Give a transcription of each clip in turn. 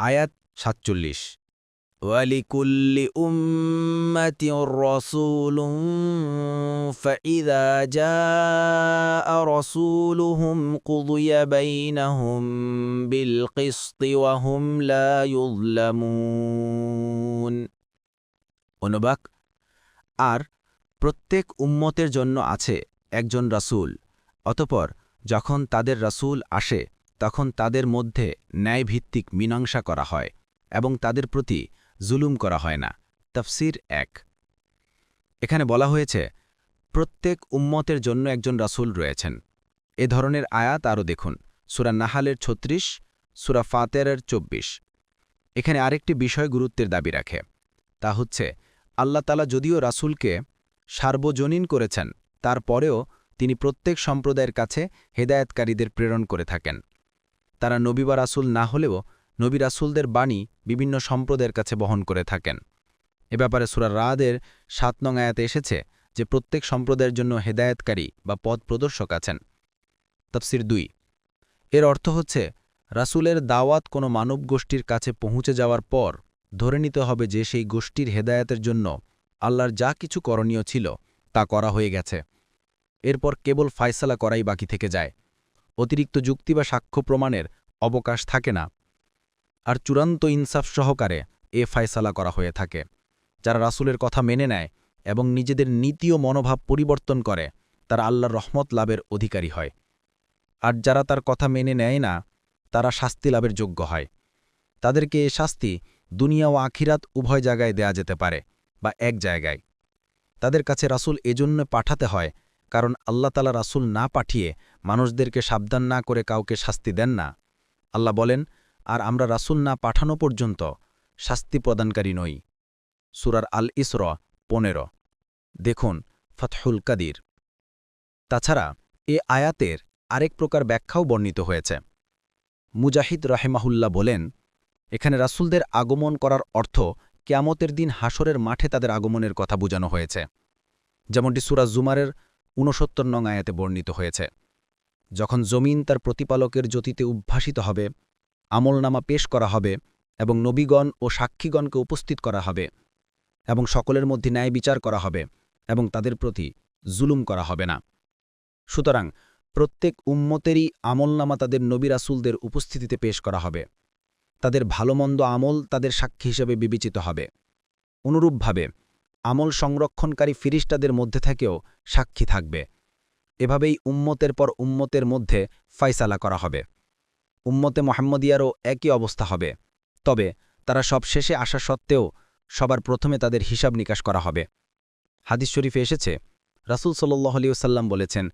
আয়াত সাতচল্লিশ ولكل أمة رسول فإذا جاء رسولهم قضي بينهم بالقسط وهم لا يظلمون অনুবাক আর প্রত্যেক উম্মতের জন্য আছে একজন রাসূল অতপর যখন তাদের রাসূল আসে তখন তাদের মধ্যে ন্যায়ভিত্তিক মীমাংসা করা হয় এবং তাদের প্রতি জুলুম করা হয় না। তফসির এক। এখানে বলা হয়েছে, প্রত্যেক উম্মতের জন্য একজন রাসূল রয়েছেন। এ ধরনের আয়াত আরও দেখুন, সুরা নাহালের ছত্রিশ, সুরা ফাতেরের চব্বিশ। এখানে আরেকটি বিষয় গুরুত্বের দাবি রাখে, তা হচ্ছে, আল্লাহ তালা যদিও রাসূলকে সার্বজনীন করেছেন, তারপরেও তিনি প্রত্যেক সম্প্রদায়ের কাছে হেদায়েতকারীদের প্রেরণ করে থাকেন। তারা নবী বা রাসূল না হলেও নবী রাসূলদের বাণী বিভিন্ন সম্প্রদায়ের কাছে বহন করে থাকেন। এ ব্যাপারে সুরা রাদের সাত নং আয়াতে এসেছে যে প্রত্যেক সম্প্রদায়ের জন্য হেদায়েতকারী বা পথ প্রদর্শক আছেন। তফসির দুই। এর অর্থ হচ্ছে, রাসূলের দাওয়াত কোনো মানব গোষ্ঠীর কাছে পৌঁছে যাওয়ার পর ধরে নিতে হবে যে সেই গোষ্ঠীর হেদায়েতের জন্য আল্লাহর যা কিছু করণীয় ছিল তা করা হয়ে গেছে। এরপর কেবল ফায়সালা করাই বাকি থেকে যায়। অতিরিক্ত যুক্তি বা সাক্ষ্য প্রমাণের অবকাশ থাকে না। আর চূড়ান্ত ইনসাফ সহকারে এ ফায়সালা করা হয়ে থাকে। যারা রাসুলের কথা মেনে নেয় এবং নিজেদের নীতি ও মনোভাব পরিবর্তন করে, তারা আল্লাহর রহমত লাভের অধিকারী হয়। আর যারা তার কথা মেনে নেয় না, তারা শাস্তি লাভের যোগ্য হয়। তাদেরকে এ শাস্তি দুনিয়া ও আখিরাত উভয় জায়গায় দেয়া যেতে পারে বা এক জায়গায়। তাদের কাছে রাসূল এজন্য পাঠাতে হয় কারণ আল্লাহ তালা রাসূল না পাঠিয়ে মানুষদেরকে সাবধান না করে কাউকে শাস্তি দেন না। আল্লাহ বলেন, আর আমরা রাসূল না পাঠানো পর্যন্ত শাস্তি প্রদানকারী নই। সুরার আল ইসর পনেরো। দেখুন, ফতহুল কাদির। তাছাড়া এ আয়াতের আরেক প্রকার ব্যাখ্যাও বর্ণিত হয়েছে। মুজাহিদ রাহেমাহুল্লাহ বলেন, এখানে রাসূলদের আগমন করার অর্থ কেয়ামতের দিন হাসরের মাঠে তাদের আগমনের কথা বোঝানো হয়েছে। যেমনটি সুরা জুমারের ঊনসত্তর নং আয়াতে বর্ণিত হয়েছে, যখন জমিন তার প্রতিপালকের জ্যোতিতে উদ্ভাসিত হবে, আমলনামা পেশ করা হবে এবং নবীগণ ও সাক্ষীগণকে উপস্থিত করা হবে এবং সকলের মধ্যে ন্যায় বিচার করা হবে এবং তাদের প্রতি জুলুম করা হবে না। সুতরাং প্রত্যেক উম্মতেরই আমলনামা তাদের নবী রাসূলদের উপস্থিতিতে পেশ করা হবে। তাদের ভালোমন্দ আমল তাদের সাক্ষী হিসেবে বিবেচিত হবে। অনুরূপভাবে আমল সংরক্ষণকারী ফিরিস্টাদের মধ্যে থেকেও সাক্ষী থাকবে। এভাবেই উম্মতের পর উম্মতের মধ্যে ফাইসালা করা হবে। উম্মতে মোহাম্মদিয়ারও একই অবস্থা হবে। তবে তারা সব শেষে আসা সত্ত্বেও সবার প্রথমে তাদের হিসাব নিকাশ করা হবে। হাদিস শরীফে এসেছে, রাসুল সাল্লাহ আলিউসাল্লাম বলেছেন,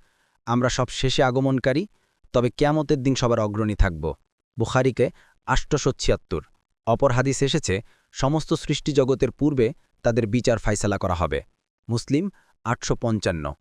আমরা সব শেষে আগমনকারী, তবে কেয়ামতের দিন সবার অগ্রণী থাকব। বুখারিকে আষ্টশো ছিয়াত্তর। অপর হাদিস এসেছে, সমস্ত সৃষ্টি জগতের পূর্বে তাদের বিচার ফাইসালা করা হবে। মুসলিম আটশো পঞ্চান্ন।